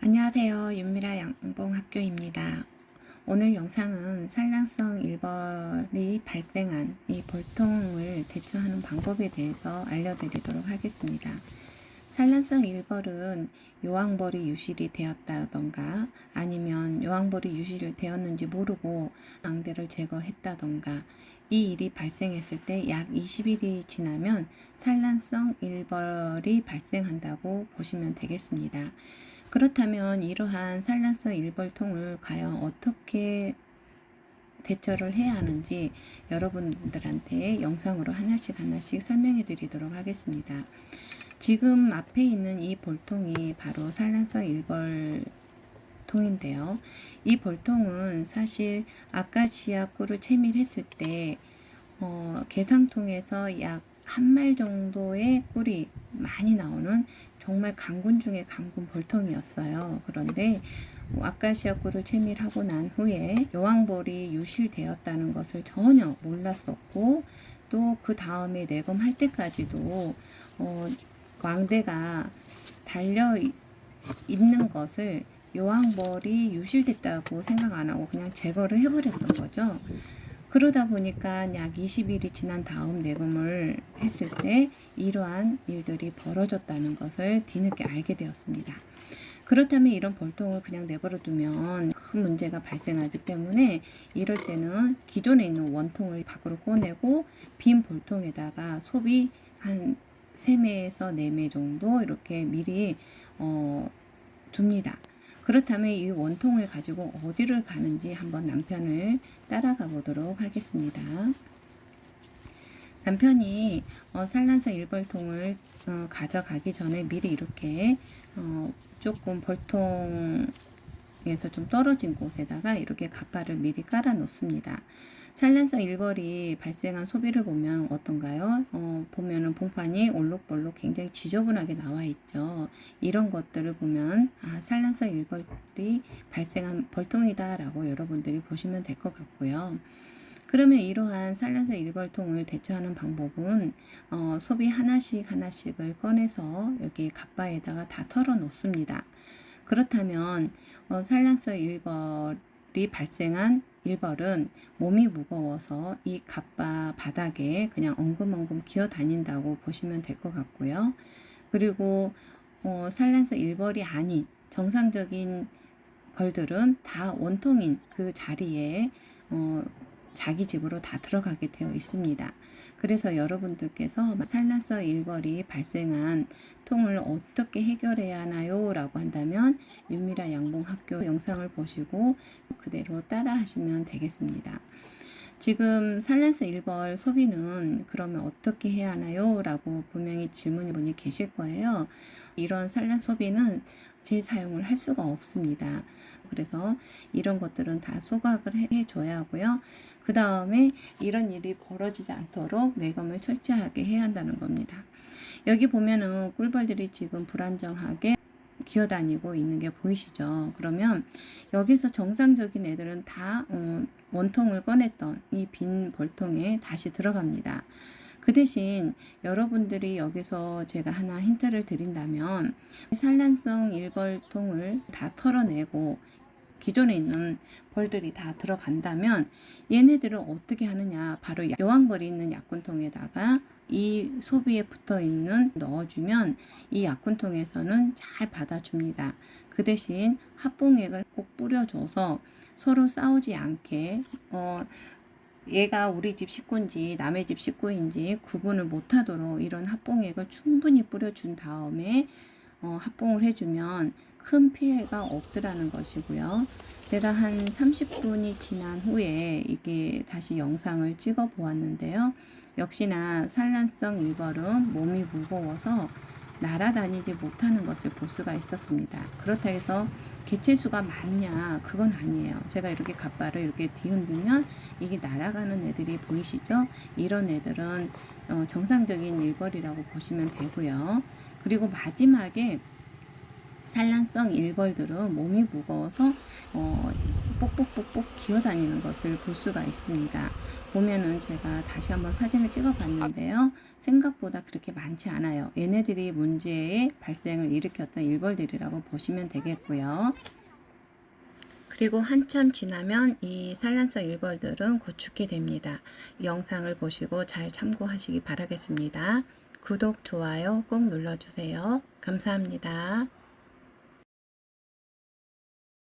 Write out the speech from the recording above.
안녕하세요. 윤미라 양봉학교입니다. 오늘 영상은 산란성 일벌이 발생한 이 볼통을 대처하는 방법에 대해서 알려드리도록 하겠습니다. 산란성 일벌은 요왕벌이 유실이 되었다던가 아니면 요왕벌이 유실이 되었는지 모르고 망대를 제거했다던가 이 일이 발생했을 때 약 20일이 지나면 산란성 일벌이 발생한다고 보시면 되겠습니다. 그렇다면 이러한 산란성 일벌통을 과연 어떻게 대처를 해야 하는지 여러분들한테 영상으로 하나씩 하나씩 설명해 드리도록 하겠습니다. 지금 앞에 있는 이 볼통이 바로 산란성 일벌 통인데요. 이 볼통은 사실 아카시아 꿀을 채밀했을 때 어, 개상통에서 약 한 말 정도의 꿀이 많이 나오는 정말 강군 중에 강군 볼통이었어요. 그런데 아카시아 꿀을 채밀하고 난 후에 여왕벌이 유실되었다는 것을 전혀 몰랐었고 또 그 다음에 내검할 때까지도 어, 왕대가 달려 이- 있는 것을 여왕벌이 유실됐다고 생각 안 하고 그냥 제거를 해버렸던 거죠. 그러다 보니까 약 20일이 지난 다음 내검을 했을 때 이러한 일들이 벌어졌다는 것을 뒤늦게 알게 되었습니다. 그렇다면 이런 볼통을 그냥 내버려 두면 큰 문제가 발생하기 때문에 이럴 때는 기존에 있는 원통을 밖으로 꺼내고 빈 볼통에다가 소비 한 3매에서 4매 정도 이렇게 미리 어, 둡니다. 그렇다면 이 원통을 가지고 어디를 가는지 한번 남편을 따라가 보도록 하겠습니다. 남편이 어, 산란성 일벌통을 어, 가져가기 전에 미리 이렇게 어, 조금 벌통에서 좀 떨어진 곳에다가 이렇게 갓바를 미리 깔아 놓습니다. 산란성 일벌이 발생한 소비를 보면 어떤가요? 어, 보면은 봉판이 올록볼록 굉장히 지저분하게 나와 있죠. 이런 것들을 보면 아, 산란성 일벌이 발생한 벌통이다라고 여러분들이 보시면 될 것 같고요. 그러면 이러한 산란성 일벌통을 대처하는 방법은 어, 소비 하나씩 하나씩을 꺼내서 여기 갓바에다가 다 털어 놓습니다. 그렇다면 어, 산란성 일벌이 발생한 일벌은 몸이 무거워서 이 갓바 바닥에 그냥 엉금엉금 기어 다닌다고 보시면 될 것 같고요. 그리고 어, 산란성 일벌이 아닌 정상적인 벌들은 다 원통인 그 자리에 어, 자기 집으로 다 들어가게 되어 있습니다. 그래서 여러분들께서 산란성 일벌이 발생한 통을 어떻게 해결해야 하나요? 라고 한다면 윤미라 양봉학교 영상을 보시고 그대로 따라 하시면 되겠습니다. 지금 산란성 일벌 소비는 그러면 어떻게 해야 하나요? 라고 분명히 질문이 분이 계실 거예요. 이런 산란 소비는 재사용을 할 수가 없습니다. 그래서 이런 것들은 다 소각을 해- 해줘야 하고요. 그 다음에 이런 일이 벌어지지 않도록 내검을 철저하게 해야 한다는 겁니다. 여기 보면은 꿀벌들이 지금 불안정하게 기어다니고 있는 게 보이시죠? 그러면 여기서 정상적인 애들은 다 어, 원통을 꺼냈던 이 빈 벌통에 다시 들어갑니다. 그 대신 여러분들이 여기서 제가 하나 힌트를 드린다면 산란성 일벌통을 다 털어내고 기존에 있는 벌들이 다 들어간다면 얘네들을 어떻게 하느냐 바로 여왕벌이 있는 약군통에다가 이 소비에 붙어 있는 넣어주면 이 약군통에서는 잘 받아줍니다. 그 대신 합봉액을 꼭 뿌려줘서 서로 싸우지 않게 어, 얘가 우리 집 식구인지 남의 집 식구인지 구분을 못하도록 이런 합봉액을 충분히 뿌려준 다음에 어, 합봉을 해주면 큰 피해가 없더라는 것이고요. 제가 한 30분이 지난 후에 이게 다시 영상을 찍어 보았는데요. 역시나 산란성 일벌은 몸이 무거워서 날아다니지 못하는 것을 볼 수가 있었습니다. 그렇다 해서 개체수가 많냐? 그건 아니에요. 제가 이렇게 갓바를 이렇게 뒤흔들면 이게 날아가는 애들이 보이시죠? 이런 애들은 어, 정상적인 일벌이라고 보시면 되고요. 그리고 마지막에 산란성 일벌들은 몸이 무거워서 어, 뽁뽁뽁뽁 기어다니는 것을 볼 수가 있습니다. 보면은 제가 다시 한번 사진을 찍어 봤는데요. 생각보다 그렇게 많지 않아요. 얘네들이 문제의 발생을 일으켰던 일벌들이라고 보시면 되겠고요. 그리고 한참 지나면 이 산란성 일벌들은 곧 죽게 됩니다. 이 영상을 보시고 잘 참고하시기 바라겠습니다. 구독, 좋아요 꼭 눌러주세요. 감사합니다.